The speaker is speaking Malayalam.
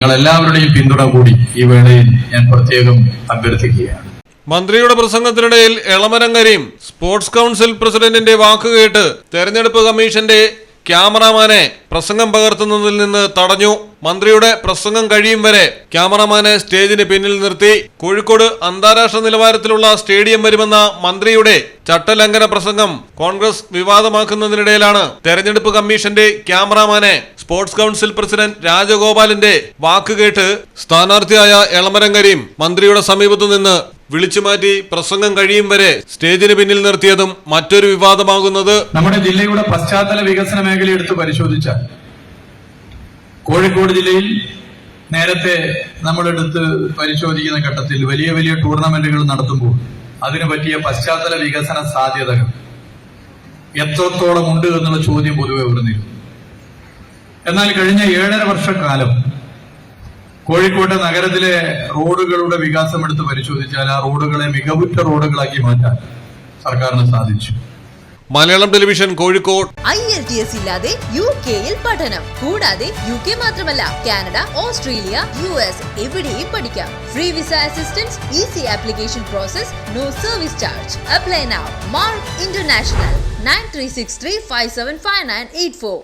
നിങ്ങൾ എല്ലാവരുടെയും പിന്തുണ കൂടി ഈ വേളയിൽ ഞാൻ പ്രത്യേകം അഭ്യർത്ഥിക്കുകയാണ്. മന്ത്രിയുടെ പ്രസംഗത്തിനിടയിൽ എളമരം കരീം സ്പോർട്സ് കൗൺസിൽ പ്രസിഡന്റിന്റെ വാക്കുകേട്ട് തെരഞ്ഞെടുപ്പ് കമ്മീഷന്റെ ക്യാമറാമാനെ പ്രസംഗം പകർത്തുന്നതിൽ നിന്ന് തടഞ്ഞു. മന്ത്രിയുടെ പ്രസംഗം കഴിയും വരെ ക്യാമറാമാനെ സ്റ്റേജിന് പിന്നിൽ നിർത്തി. കോഴിക്കോട് അന്താരാഷ്ട്ര നിലവാരത്തിലുള്ള സ്റ്റേഡിയം വരുമെന്ന മന്ത്രിയുടെ ചട്ടലംഘന പ്രസംഗം കോൺഗ്രസ് വിവാദമാക്കുന്നതിനിടയിലാണ്. തെരഞ്ഞെടുപ്പ് കമ്മീഷന്റെ ക്യാമറാമാനെ സ്പോർട്സ് കൗൺസിൽ പ്രസിഡന്റ് രാജഗോപാലിന്റെ വാക്ക് കേട്ട് സ്ഥാനാർത്ഥിയായ എളമരം കരീം മന്ത്രിയുടെ സമീപത്തു നിന്ന് വിളിച്ചു മാറ്റി പ്രസംഗം കഴിയും വരെ സ്റ്റേജിന് പിന്നിൽ നിർത്തിയതും മറ്റൊരു വിവാദമാകുന്നത് നമ്മുടെ ജില്ലയുടെ പശ്ചാത്തല വികസന മേഖല എടുത്ത് പരിശോധിച്ചാൽ കോഴിക്കോട് ജില്ലയിൽ നേരത്തെ നമ്മളെടുത്ത് പരിശോധിക്കുന്ന ഘട്ടത്തിൽ വലിയ വലിയ ടൂർണമെന്റുകൾ നടത്തുമ്പോൾ അതിനു പറ്റിയ പശ്ചാത്തല വികസന സാധ്യതകൾ എത്രത്തോളം ഉണ്ട് എന്നുള്ള ചോദ്യം പൊതുവെ ഉയർന്നിരുന്നു. എന്നാൽ കഴിഞ്ഞ ഏഴര വർഷക്കാലം കോഴിക്കോട്ടെ നഗരത്തിലെ റോഡുകളുടെ വികാസം എടുത്ത് പരിശോധിച്ചാൽ ആ റോഡുകളെ മികവുറ്റ റോഡുകളാക്കി മാറ്റാൻ സർക്കാരിന് സാധിച്ചു. Malayalam television Kozhikode. I L T S ഇല്ലാതെ യു കെയിൽ പഠനം. കൂടാതെ യു കെ മാത്രമല്ല കാനഡ ഓസ്ട്രേലിയ യു എസ് എവിടെയും പഠിക്കാം. Free visa assistance easy application process no service charge. Apply now mark international nine three six three five seven five nine eight four.